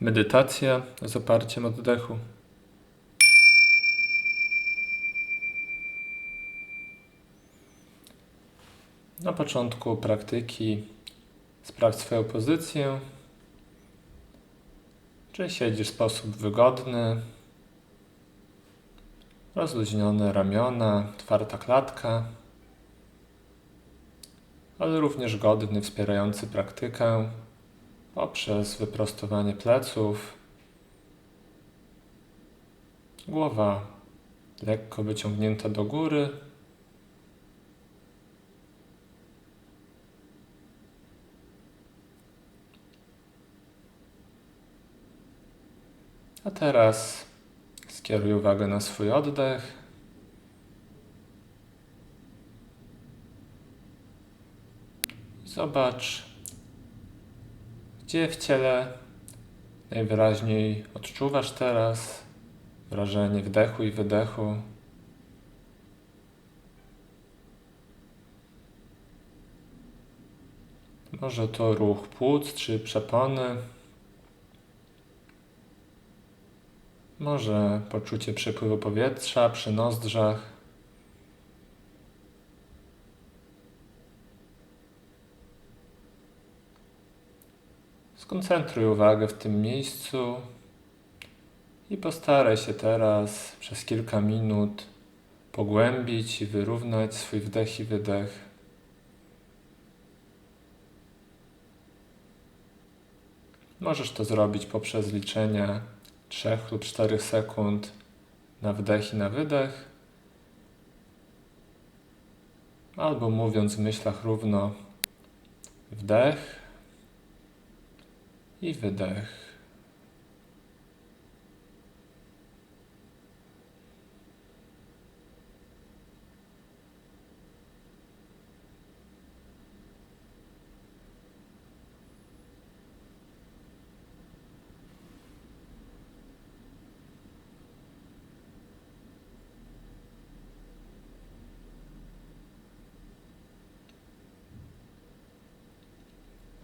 Medytacja z oparciem oddechu. Na początku praktyki sprawdź swoją pozycję. Czy siedzisz w sposób wygodny, rozluźnione ramiona, otwarta klatka, ale również godny, wspierający praktykę poprzez wyprostowanie pleców, głowa lekko wyciągnięta do góry. A teraz skieruj uwagę na swój oddech. Zobacz, gdzie w ciele najwyraźniej odczuwasz teraz wrażenie wdechu i wydechu. Może to ruch płuc czy przepony. Może poczucie przepływu powietrza przy nozdrzach. Skoncentruj uwagę w tym miejscu i postaraj się teraz przez kilka minut pogłębić i wyrównać swój wdech i wydech. Możesz to zrobić poprzez liczenie 3 lub 4 sekund na wdech i na wydech, albo mówiąc w myślach równo wdech i wydech.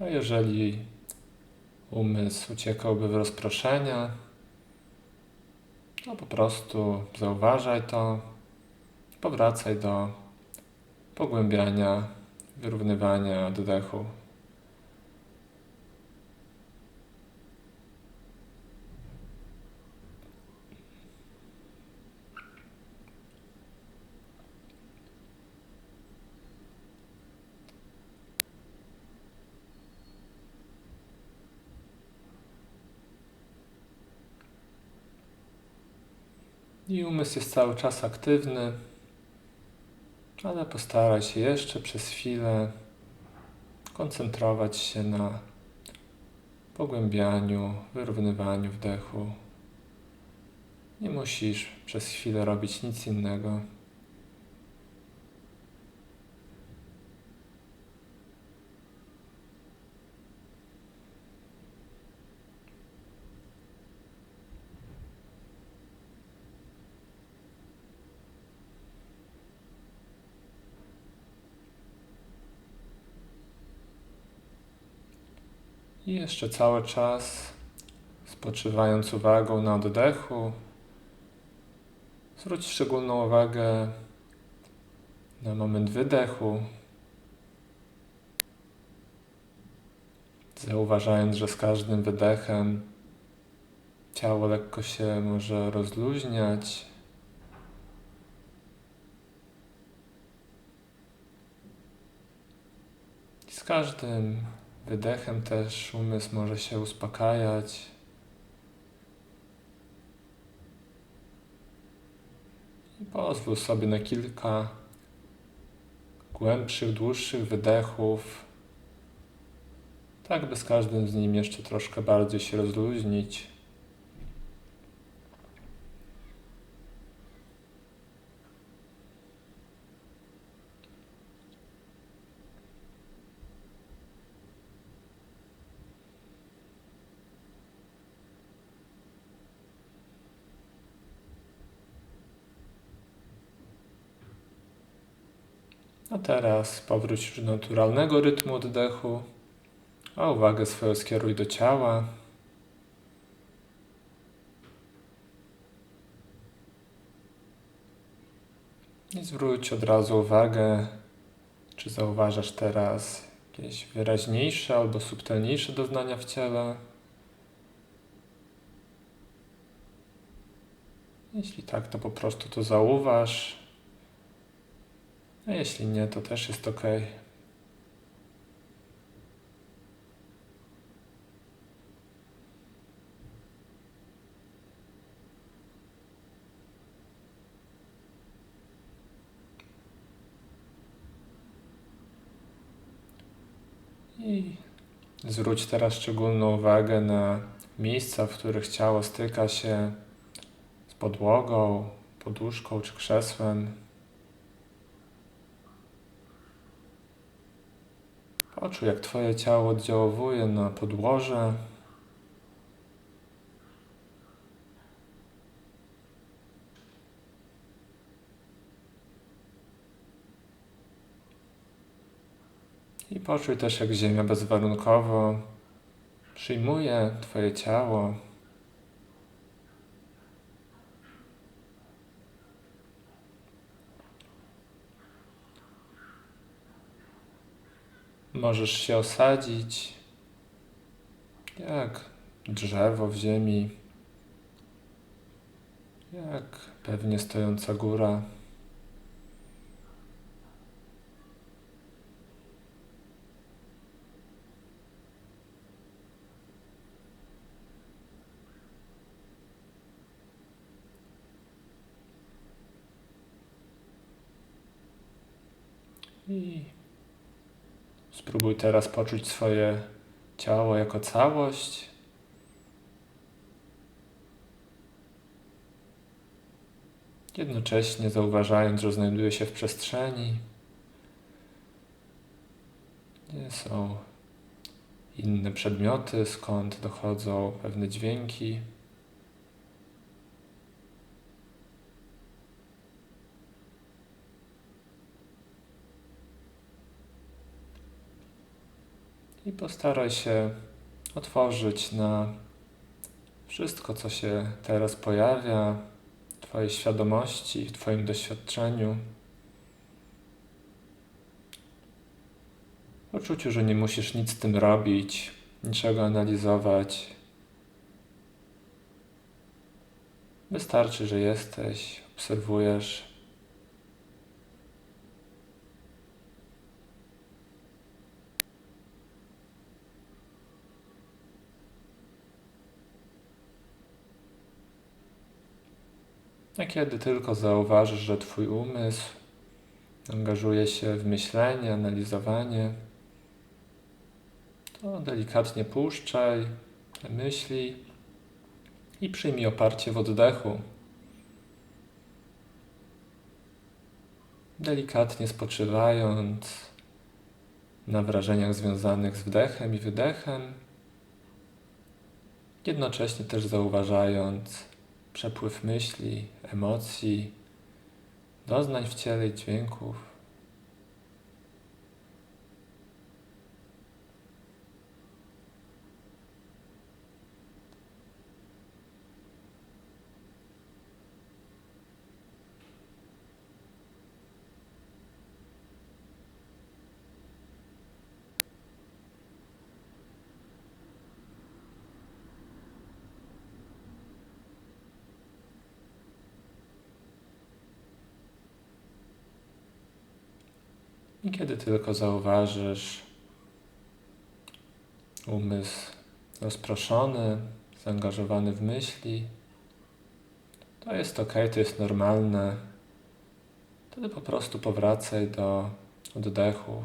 A jeżeli umysł uciekałby w rozproszenia, to po prostu zauważaj to, powracaj do pogłębiania, wyrównywania oddechu. I umysł jest cały czas aktywny, ale postaraj się jeszcze przez chwilę koncentrować się na pogłębianiu, wyrównywaniu wdechu. Nie musisz przez chwilę robić nic innego. I jeszcze cały czas spoczywając uwagą na oddechu, zwróć szczególną uwagę na moment wydechu, zauważając, że z każdym wydechem ciało lekko się może rozluźniać. Z każdym Wydechem też umysł może się uspokajać. I pozwól sobie na kilka głębszych, dłuższych wydechów, tak by z każdym z nim jeszcze troszkę bardziej się rozluźnić. A teraz powróć do naturalnego rytmu oddechu, a uwagę swoją skieruj do ciała. I zwróć od razu uwagę, czy zauważasz teraz jakieś wyraźniejsze albo subtelniejsze doznania w ciele. Jeśli tak, to po prostu to zauważ a jeśli nie, to też jest ok. I zwróć teraz szczególną uwagę na miejsca, w których ciało styka się z podłogą, poduszką czy krzesłem. Poczuj, jak Twoje ciało oddziałuje na podłoże. I poczuj też, jak Ziemia bezwarunkowo przyjmuje Twoje ciało. Możesz się osadzić jak drzewo w ziemi, jak pewnie stojąca góra. I spróbuj teraz poczuć swoje ciało jako całość. Jednocześnie zauważając, że znajduje się w przestrzeni, gdzie są inne przedmioty, skąd dochodzą pewne dźwięki. I postaraj się otworzyć na wszystko, co się teraz pojawia w Twojej świadomości, w Twoim doświadczeniu. Poczuciu, że nie musisz nic z tym robić, niczego analizować. Wystarczy, że jesteś, obserwujesz. A kiedy tylko zauważysz, że Twój umysł angażuje się w myślenie, analizowanie, to delikatnie puszczaj te myśli i przyjmij oparcie w oddechu. Delikatnie spoczywając na wrażeniach związanych z wdechem i wydechem, jednocześnie też zauważając przepływ myśli, emocji, doznań w ciele i dźwięków. I kiedy tylko zauważysz umysł rozproszony, zaangażowany w myśli, to jest ok, to jest normalne. Wtedy po prostu powracaj do oddechu,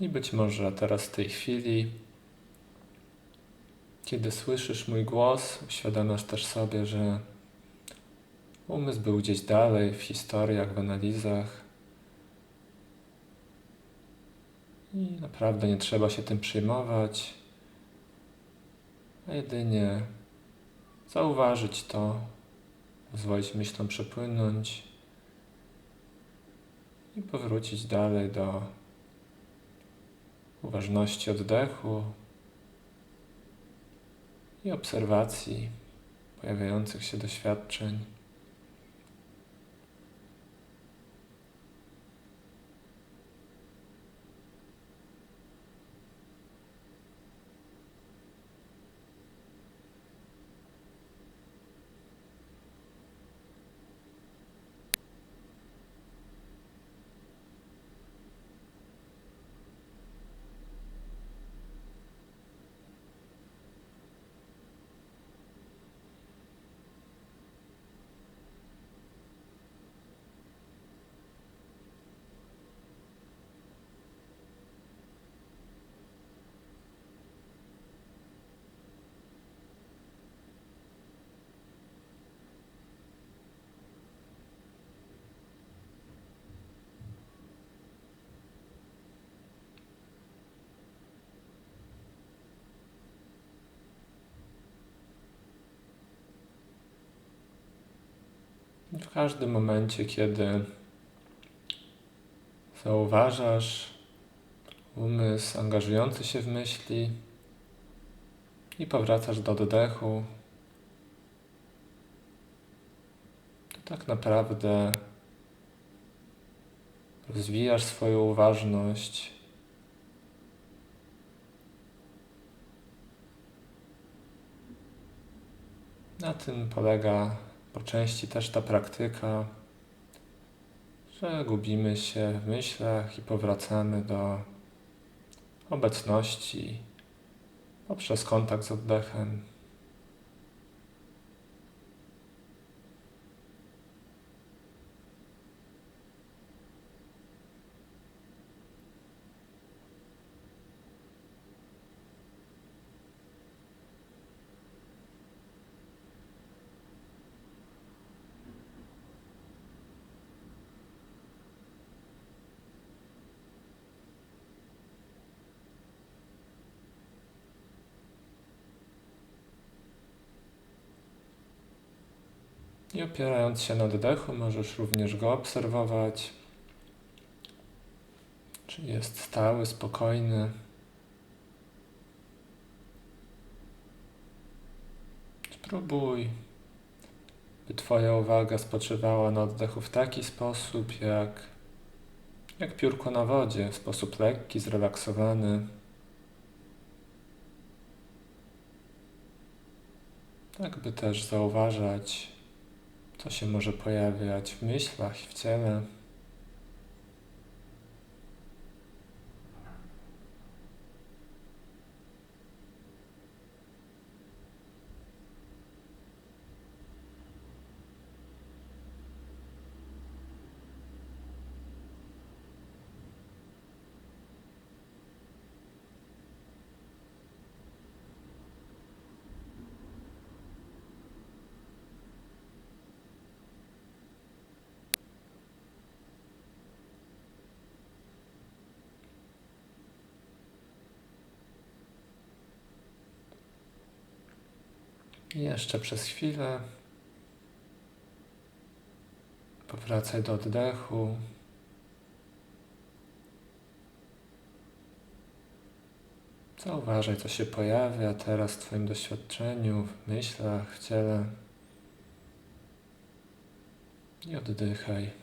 I być może teraz w tej chwili Kiedy słyszysz mój głos, uświadamiasz też sobie, że umysł był gdzieś dalej w historiach, w analizach. I naprawdę nie trzeba się tym przejmować, a jedynie zauważyć to, pozwolić myślom przepłynąć i powrócić dalej do uważności oddechu i obserwacji pojawiających się doświadczeń. W każdym momencie, kiedy zauważasz umysł angażujący się w myśli i powracasz do oddechu, to tak naprawdę rozwijasz swoją uważność. Na tym polega po części też ta praktyka, że gubimy się w myślach i powracamy do obecności poprzez kontakt z oddechem. I opierając się na oddechu, możesz również go obserwować. Czy jest stały, spokojny. Spróbuj, by Twoja uwaga spoczywała na oddechu w taki sposób, jak, jak piórko na wodzie, w sposób lekki, zrelaksowany. Tak, by też zauważać to się może pojawiać w myślach w ciele. I jeszcze przez chwilę powracaj do oddechu. Zauważaj, co się pojawia teraz w Twoim doświadczeniu, w myślach, w ciele. I oddychaj.